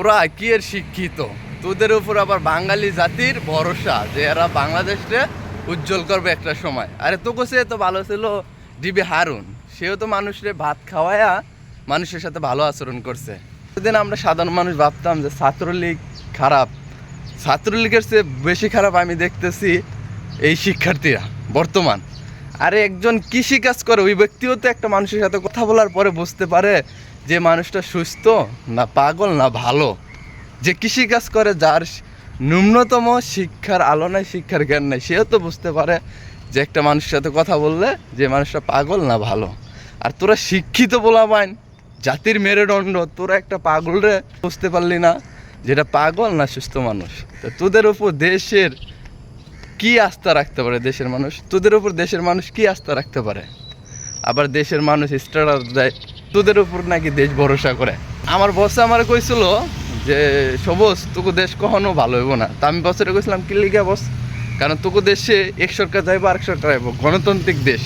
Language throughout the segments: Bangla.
তোরা কি এর শিক্ষিত? তোদের উপর আবার বাঙালি জাতির ভরসা যে এরা বাংলাদেশকে উজ্জ্বল করবে একটা সময়। আরে তোকে সে তো ভালো ছিল ডিবি হারুন। সেও তো মানুষরে ভাত খাওয়ায়া মানুষের সাথে ভালো আচরণ করছে। সেদিন আমরা সাধারণ মানুষ ভাবতাম যে ছাত্রলীগ খারাপ। ছাত্রলীগের চেয়ে বেশি খারাপ আমি দেখতেছি এই শিক্ষার্থীরা বর্তমান। আরে একজন কৃষি কাজ করে, ওই ব্যক্তিও তো একটা মানুষের সাথে কথা বলার পরে বুঝতে পারে যে মানুষটা সুস্থ না পাগল না ভালো, যে কৃষি কাজ করে যার ন্যূনতম শিক্ষার আলো নাই, শিক্ষার জ্ঞান নাই, সেও তো বুঝতে পারে যে একটা মানুষের সাথে কথা বললে যে মানুষটা পাগল না ভালো। আর তোরা শিক্ষিত বলা বাইন জাতির মেরুদণ্ড তোরা একটা পাগল রে, বুঝতে পারলি না যেটা পাগল না সুস্থ মানুষ। তো তোদের উপর দেশের কি আস্থা রাখতে পারে দেশের মানুষ? তোদের উপর দেশের মানুষ কি আস্থা রাখতে পারে? আবার দেশের মানুষ স্ট্যাটাস দেয় তোদের উপর নাকি দেশ ভরসা করে। আমার বস আমার কইছিল যে সবুজ তোকে দেশ কখনো ভালো হইব না। তা আমি বছরে কইছিলাম, কি লিগা বস কারণ তোকে দেশে এক সরকার যাইবো, আরেক সরকার যাইবো গণতান্ত্রিক দেশ।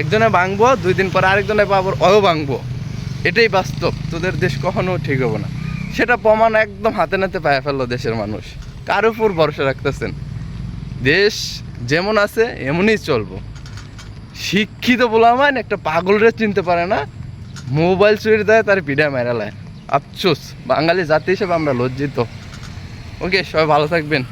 একজনে ভাঙবো, দুই দিন পর আরেকজনে আবার অয় ভাঙবো। এটাই বাস্তব, তোদের দেশ কখনো ঠিক হব না। সেটা প্রমাণ একদম হাতে নাতে পায়ে ফেলল দেশের মানুষ। কার উপর ভরসা রাখতেছেন? দেশ যেমন আছে, এমনই চলবো। শিক্ষিত বলামান একটা পাগলরে চিনতে পারে না মোবাইল চুরি দেয়, তার পিঠা মেরালায় আফসোস, বাঙালি জাতি হিসেবে আমরা লজ্জিত। ওকে, সবাই ভালো থাকবেন।